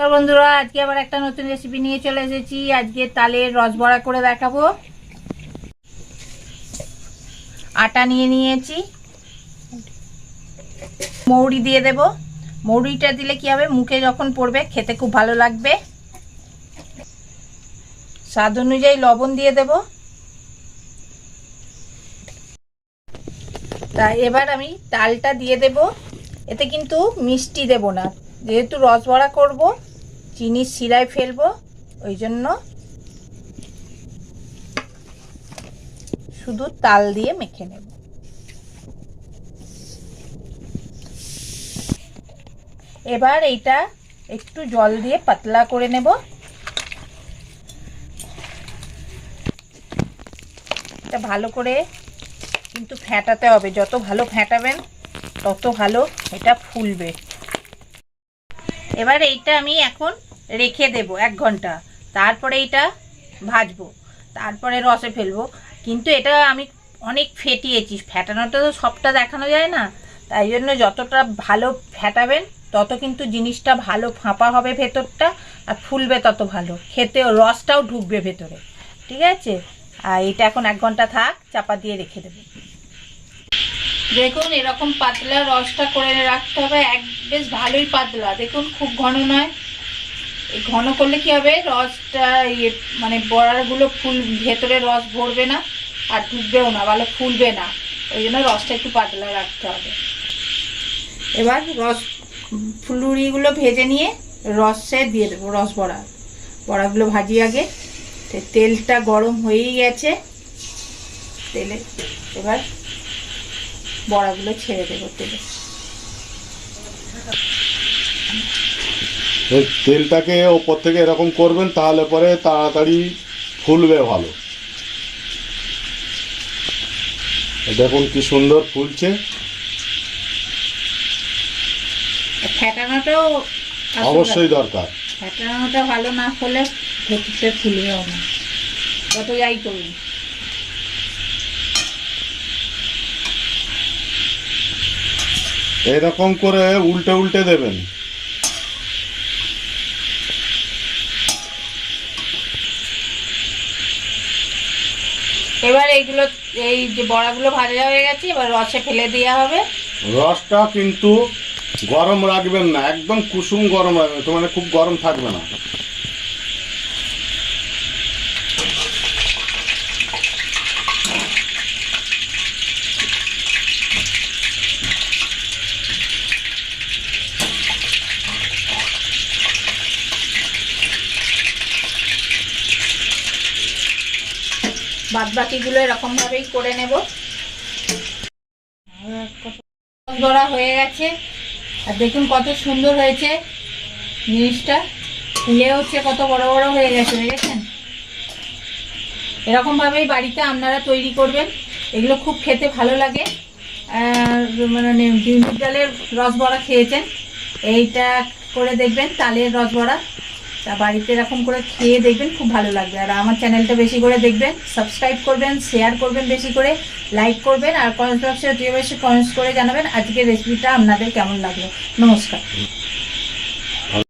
নমস্কার বন্ধুরা, আজকে আবার একটা নতুন রেসিপি নিয়ে চলে এসেছি। আজকে তালের রসবড়া করে দেখাবো। আটা নিয়ে নিয়েছি। মৌরি দিয়ে দেব। মৌরিটা দিলে কি হবে? মুখে যখন পড়বে, খেতে খুব ভালো লাগবে। স্বাদ অনুযায়ী লবণ দিয়ে দেব। তা এবার আমি তালটা দিয়ে দেব। এতে কিন্তু মিষ্টি দেব না। যেহেতু রসবড়া করব চিনির শিরায় ফেলব, ওই জন্য শুধু তাল দিয়ে মেখে নেব। এবার এইটা একটু জল দিয়ে পাতলা করে নেব। এটা ভালো করে কিন্তু ফ্যাটাতে হবে। যত ভালো ফ্যাটাবেন, তত ভালো এটা ফুলবে। এবার এইটা আমি এখন রেখে দেব এক ঘণ্টা। তারপরে এইটা ভাজবো। তারপরে রসে ফেলব। কিন্তু এটা আমি অনেক ফেটিয়েছি। ফেটানোটা তো সবটা দেখানো যায় না। তাই জন্য যতটা ভালো ফেটাবেন, তত কিন্তু জিনিসটা ভালো ফাঁপা হবে ভেতরটা আর ফুলবে তত ভালো। খেতেও রসটাও ঢুকবে ভেতরে। ঠিক আছে? আর এটা এখন এক ঘণ্টা থাক, চাপা দিয়ে রেখে দেবো। দেখুন, এরকম পাতলা রসটা করে রাখতে হবে। এক, বেশ ভালোই পাতলা। দেখুন, খুব ঘন নয়। এই ঘন করলে কি হবে? রসটা ইয়ে মানে বড়াগুলো ফুল, ভেতরে রস ভরবে না আর ডুববেও না, ভালো ফুলবে না। ওই জন্য রসটা একটু পাতলা রাখতে হবে। এবার রস, ফুলুরিগুলো ভেজে নিয়ে রসে দিয়ে দেবো, রস বড়া। বড়াগুলো ভাজি আগে। তেলটা গরম হয়েই গেছে। তেলে, এবার বড়াগুলো ছেড়ে দেবো তেলে। তেলটাকে ওপর থেকে এরকম করবেন তাহলে পরে তাড়াতাড়ি ফুলবে ভালো। দেখুন কি সুন্দর ফুলছে। অবশ্যই দরকার। ফ্যাটানোটা ভালো না হলে ফুলবেও না। যত যাই করুন। এরকম করে উল্টে উল্টে দেবেন। এবার এইগুলো এই যে বড়াগুলো ভাজা হয়ে গেছে এবার রসে ফেলে দেওয়া হবে। রসটা কিন্তু গরম রাখবেন না একদম কুসুম গরম রাখবেন তো মানে খুব গরম থাকবে না। বাদ বাকিগুলো এরকম ভাবেই করে নেব বড়া হয়ে গেছে আর দেখুন কত সুন্দর হয়েছে জিনিসটা ফুলে হচ্ছে কত বড় বড় হয়ে গেছে দেখেছেন এরকম ভাবেই বাড়িতে আপনারা তৈরি করবেন এগুলো খুব খেতে ভালো লাগে মানে বিউলির ডালের রসবড়া খেয়েছেন এইটা করে দেখবেন তালের রসবড়া তা বাড়িতে এরকম করে খেয়ে দেখবেন, খুব ভালো লাগবে। আর আমার চ্যানেলটা বেশি করে দেখবেন সাবস্ক্রাইব করবেন শেয়ার করবেন বেশি করে লাইক করবেন, আর কমেন্ট বক্সে অতি বেশি কমেন্টস করে জানাবেন। আজকের রেসিপিটা আপনাদের কেমন লাগল? নমস্কার।